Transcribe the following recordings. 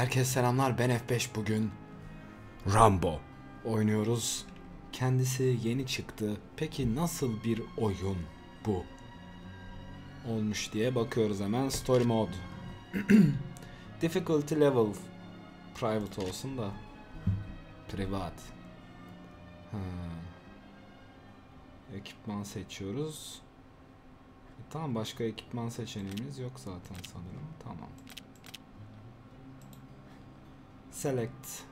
Herkese selamlar ben F5 bugün Rambo. oynuyoruz. Kendisi yeni çıktı. Peki nasıl bir oyun bu? Olmuş diye bakıyoruz hemen. Story mode. Difficulty level. Private olsun da. Privat. Ha. Ekipman seçiyoruz. E, tamam başka ekipman seçeneğimiz yok zaten sanırım. Tamam. Select.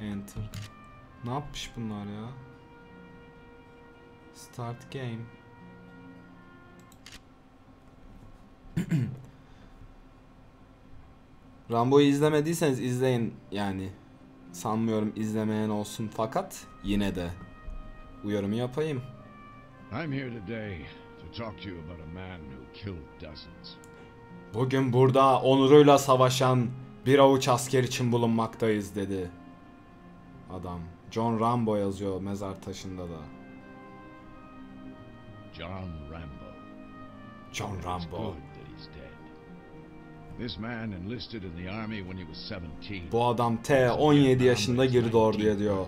Enter. Ne yapmış bunlar ya? Start game. Rambo'yu izlemediyseniz izleyin yani. Sanmıyorum izlemeyen olsun fakat yine de uyarımı yapayım. I'm here today to talk to you about a man who killed dozens. Bugün burada onuruyla savaşan bir avuç asker için bulunmaktayız dedi. Adam. John Rambo yazıyor mezar taşında da. John Rambo. John Rambo. good that he's dead. This man enlisted in the army when he was 17. Bu adam T 17 yaşında girdi orduya diyor.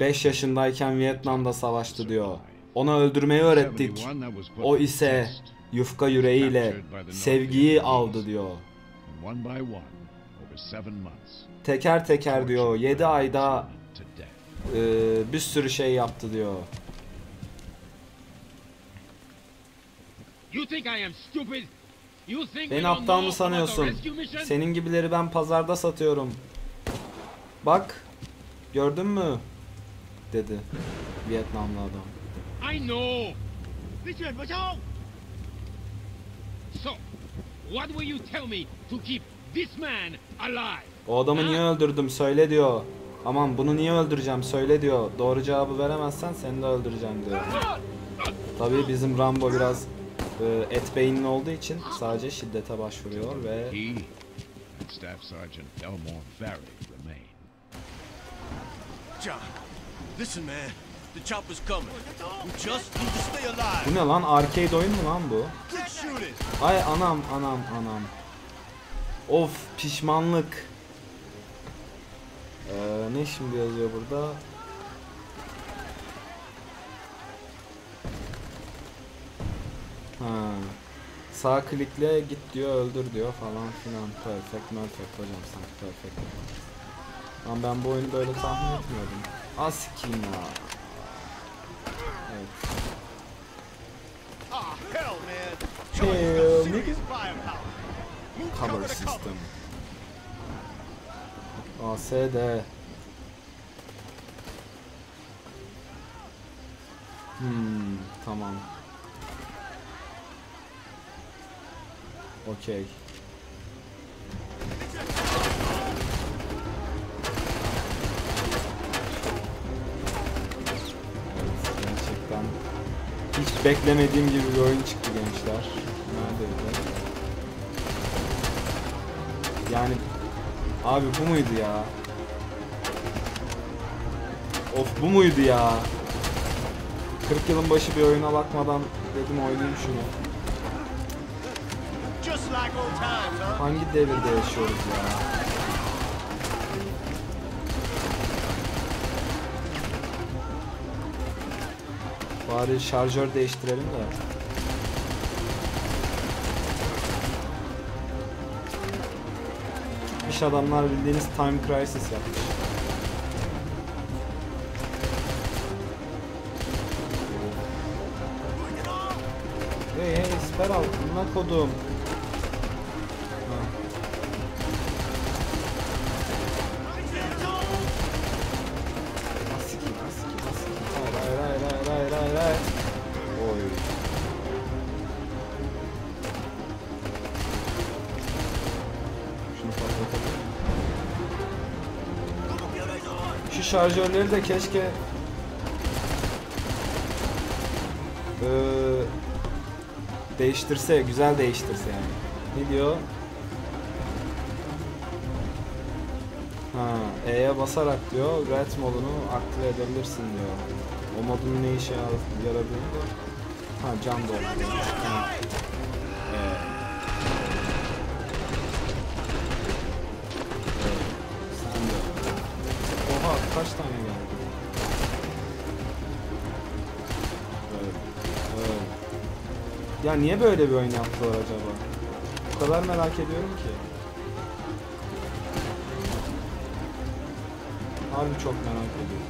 5 yaşındayken Vietnam'da savaştı diyor. Ona öldürmeyi öğrettik. O ise yufka yüreğiyle sevgiyi aldı diyor. Teker teker diyor 7 ayda e, bir sürü şey yaptı diyor. Beni aptal mı sanıyorsun? Senin gibileri ben pazarda satıyorum. Bak, gördün mü? Dedi Vietnamlı adam. I know. So, what will you tell me to keep this man alive? O adamı niye öldürdüm söyle diyor. Aman bunu niye öldüreceğim söyle diyor. Doğru cevabı veremezsen seni de öldüreceğim diyor. Tabii bizim Rambo biraz e, et beyinli olduğu için sadece şiddete başvuruyor ve Staff Sergeant Elmore Barry remain. John, listen, man. The chopper's coming. We just need to stay alive. bu ne lan arcade oyun mu lan bu? Ay anam anam anam. Of pişmanlık. Ee, ne şimdi yazıyor burada? Ha. Sağ klikle git diyor öldür diyor falan filan. Perfect perfect hocam sanki perfect. Lan ben bu oyunu böyle tahmin etmiyordum. Ya. Evet. Ah, hell, man. Hell, nigga. to system. ASD. Hmm, tamam. Okey. Beklemediğim gibi bir oyun çıktı gençler. Neredeydi? Yani abi bu muydu ya? Of bu muydu ya? 40 yılın başı bir oyuna bakmadan dedim oynayayım şunu. Hangi devirde yaşıyoruz ya? Bari şarjör değiştirelim de. İş adamlar bildiğiniz time crisis yapmış. Hey hey siper al, buna kodum. Şu şarjörleri de keşke eee değiştirse, güzel değiştirse yani. Ne diyor? Ha, E'ye basarak diyor red modunu aktive edebilirsin diyor. O modun ne işe yar- yaradığını da ha dolduruyor. Ha. Ee, kaç tane geldi. Evet. Evet. Ya niye böyle bir oyun yaptılar acaba? O kadar merak ediyorum ki. Harbi çok merak ediyorum.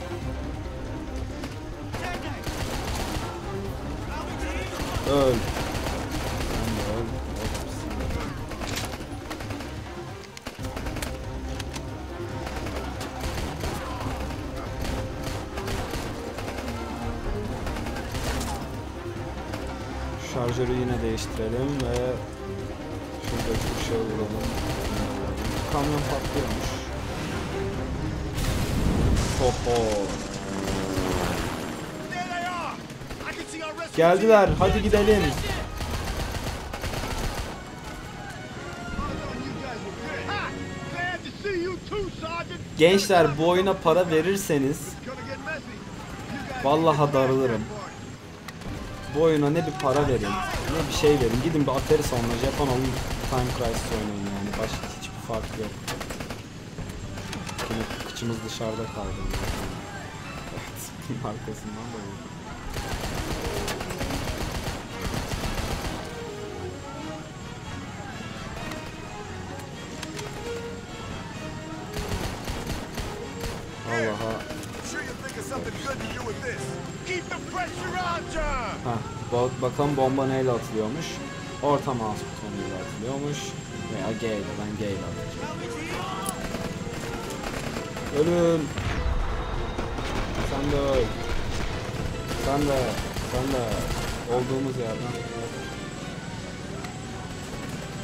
Öl. Şarjörü yine değiştirelim ve şuradaki bir şey vuralım. Kamyon patlıyormuş. Hoho. Geldiler. Hadi gidelim. Gençler bu oyuna para verirseniz vallahi darılırım. Bu oyuna ne bir para verin, ne bir şey verin. Gidin bir Atari salonuna Japon alın Time Crisis oynayın yani. Başka hiçbir fark yok. Yine kıçımız dışarıda kaldı. Evet, arkasından da vurdum. Vallahi Ha, ba- bakalım bomba neyle atılıyormuş. Orta mouse butonuyla atılıyormuş. Veya G ile. Ben G ile atacağım. Ölün. Sen de öl. Sen de. Sen de. Olduğumuz yerden.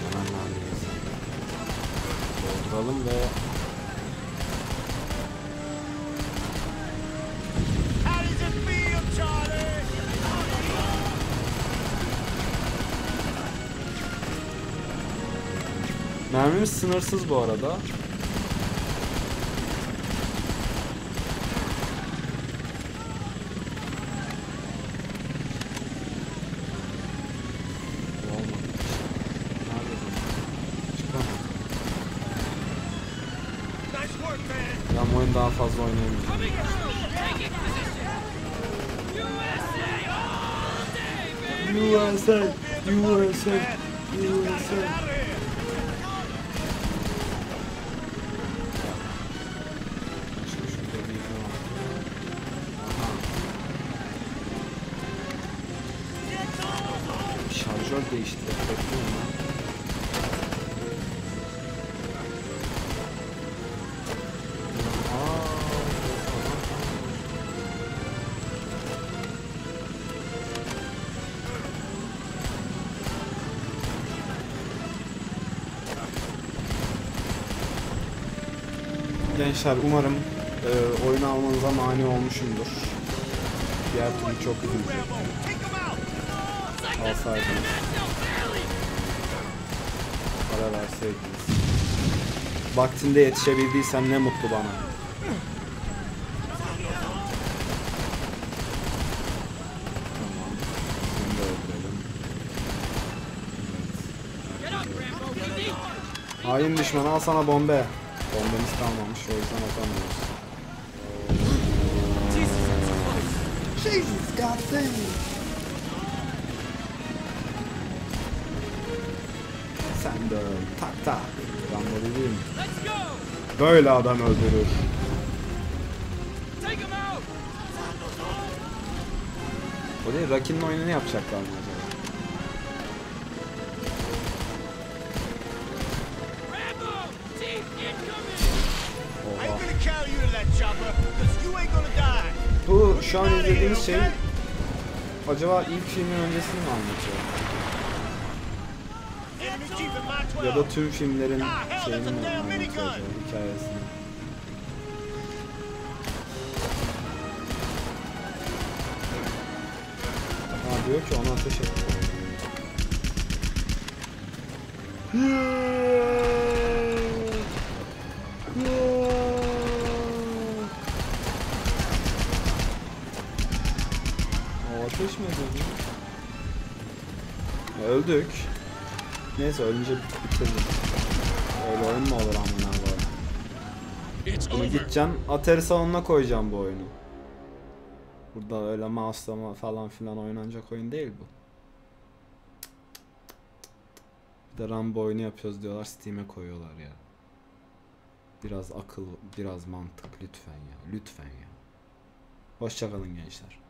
Hemen neredeyiz? Dolduralım ve mermimiz sınırsız bu arada. Ben bu daha fazla oynayamayacağım. USA! USA, USA, USA. Değiştirip. Gençler umarım e, oyunu almanıza mani olmuşumdur. Diğer türlü çok üzücü. Alsaydınız. Para verseydiniz. Vaktinde yetişebildiysen ne mutlu bana. Hain düşman al sana bombe. Bombemiz kalmamış o yüzden atamıyoruz. Jesus God Sen de öl. Tak tak. Go! Böyle adam öldürür. O değil Rocky'nin oyununu yapacaklar mı acaba? Bu şu an izlediğimiz şey acaba ilk filmin öncesini mi anlatıyor? Ya da tüm filmlerin şeyini mi hikayesini? Ha diyor ki ona ateş et. Ateş mi ediyor? Öldük. Neyse ölünce bitirdim. Öyle oyun mu olur amına koyayım? It's Bunu gideceğim Atari salonuna koyacağım bu oyunu. Burada öyle mouse'lama falan filan oynanacak oyun değil bu. Bir de Rambo oyunu yapıyoruz diyorlar Steam'e koyuyorlar ya. Biraz akıl, biraz mantık lütfen ya. Lütfen ya. Hoşçakalın gençler.